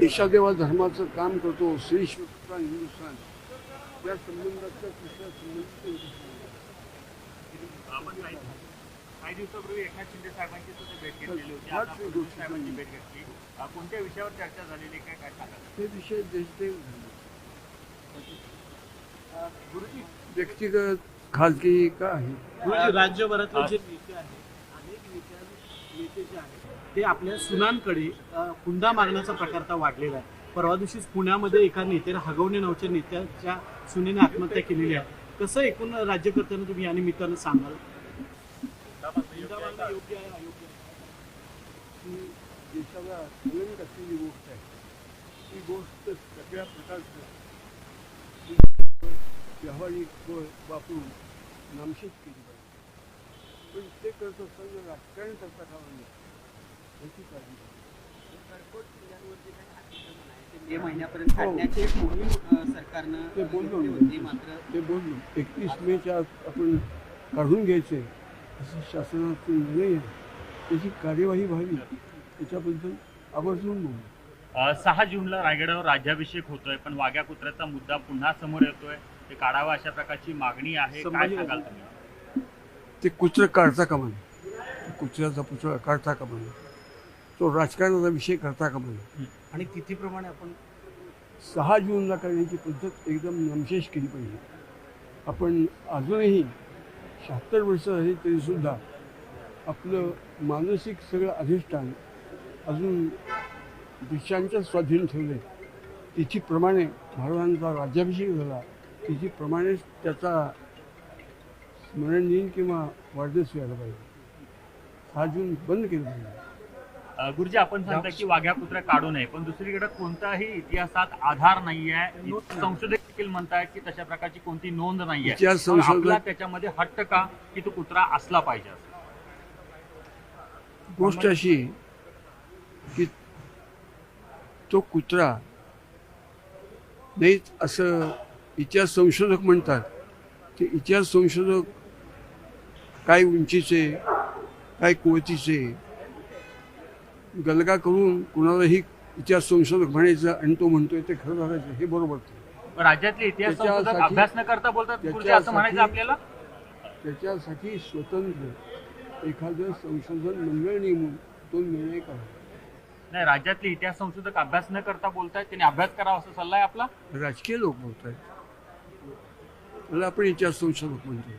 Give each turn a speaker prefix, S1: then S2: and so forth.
S1: देशादेवा धर्माचं काम करतो श्री शिवकृष्ण हिंदुस्थान. या संबंधाचा तिसरा संबंध हिंदुस्थान.
S2: आपण काही काही दिवसापूर्वी एकनाथ शिंदे साहेबांची सुद्धा भेट घेतलेली होती
S1: फार
S2: आता
S1: गोष्टी.
S2: फडणवीस साहेबांची भेट घेतली अ, कोणत्या विषयावर चर्चा झालेली काय काय
S1: ते विषय देशदेव
S2: गुरुजी
S1: व्यक्तिगत खाजगी का आहे?
S3: गुरुजी, राज्यभरातले जे नेते आहेत नेते जे आहेत ते आपल्या सुनांकडे हुंडा मागण्याचा प्रकार आता वाढलेला आहे. परवा दिवशीच पुण्यामध्ये एका नेत्याने हगवणे नावच्या नेत्याच्या सुनेने आत्महत्या केलेली आहे. कसं एकूण राज्यकर्त्यांना तुम्ही या निमित्तानं सांगाल? योग्य आहे अयोग्य आहे?
S1: ही देशाला कलंक असलेली गोष्ट आहे ही गोष्ट सगळ्या प्रकारचं व्यावहारिक वापरून नामशेष केली ते करत असताना राजकारण करता कामा नये याची काळजी घ्या.
S4: मे महिन्यापर्यंत काढण्याची एक मोहीम सरकारनं
S1: ते बोललो
S4: घेतली होती
S1: मी.
S4: मात्र
S1: ते बोललो. एकतीस मेच्या आत आपण काढून घ्यायचे. असं शासनाचा निर्णय आहे. त्याची कार्यवाही व्हावी. त्याच्याबद्दल आवर्जून बोलू
S2: सहा जूनला रायगडावर राज्याभिषेक होतोय पण वाघ्या कुत्र्याचा मुद्दा पुन्हा समोर येतोय. ते काढावा अशा प्रकारची मागणी आहे. काय सांगाल तुम्ही?
S1: ते कुत्र काढता कामा नये कुत्र्याचा पुतळा काढता कामा नये तो राजकारणाचा विषय करता कामा नये
S3: आणि तिथीप्रमाणे आपण
S1: सहा जूनला करण्याची पद्धत एकदम नमशेष केली पाहिजे. आपण अजूनही शहात्तर वर्ष झाली तरीसुद्धा आपलं मानसिक सगळं अधिष्ठान अजून देशांच्या स्वाधीन ठेवले तिथीप्रमाणे महाराजांचा राज्याभिषेक झाला. तिथीप्रमाणेच त्याचा स्मरण दिन किंवा वाढदिवस व्हायला पाहिजे. सहा जून बंद केलं पाहिजे.
S2: अ, गुरुजी आपण सांगता की वाघ्या कुत्र्या काढू नये पण दुसरीकडे कोणताही इतिहासात आधार नाहीये संशोधक देखील म्हणतायत की तशा प्रकारची कोणती नोंद नाहीये.
S1: इतिहास
S2: मग आपला
S1: संशोधक-
S2: त्याच्यामध्ये हट्ट का की तो कुत्रा असला पाहिजे असं?
S1: गोष्ट अशी की तो कुत्रा नाही असं इतिहास संशोधक म्हणतात. ते इतिहास संशोधक काय उंचीचे काय कुवतीचे. गलगा करून कुणालाही इतिहास संशोधक म्हणायचं आणि तो म्हणतोय ते खरं झालं हे बरोबर
S2: राज्यातले इतिहास संशोधक अभ्यास न करता बोलतात गुरुजी असं म्हणायचं आपल्याला?
S1: त्याच्यासाठी स्वतंत्र एखादं संशोधन मंडळ नेमून तो निर्णय करा
S2: नाही राज्यातले इतिहास संशोधक अभ्यास न करता बोलतायत त्यांनी अभ्यास करावा असा सल्ला आहे आपला?
S1: राजकीय लोक बोलत आहेत मला आपण इतिहास संशोधक म्हणतो.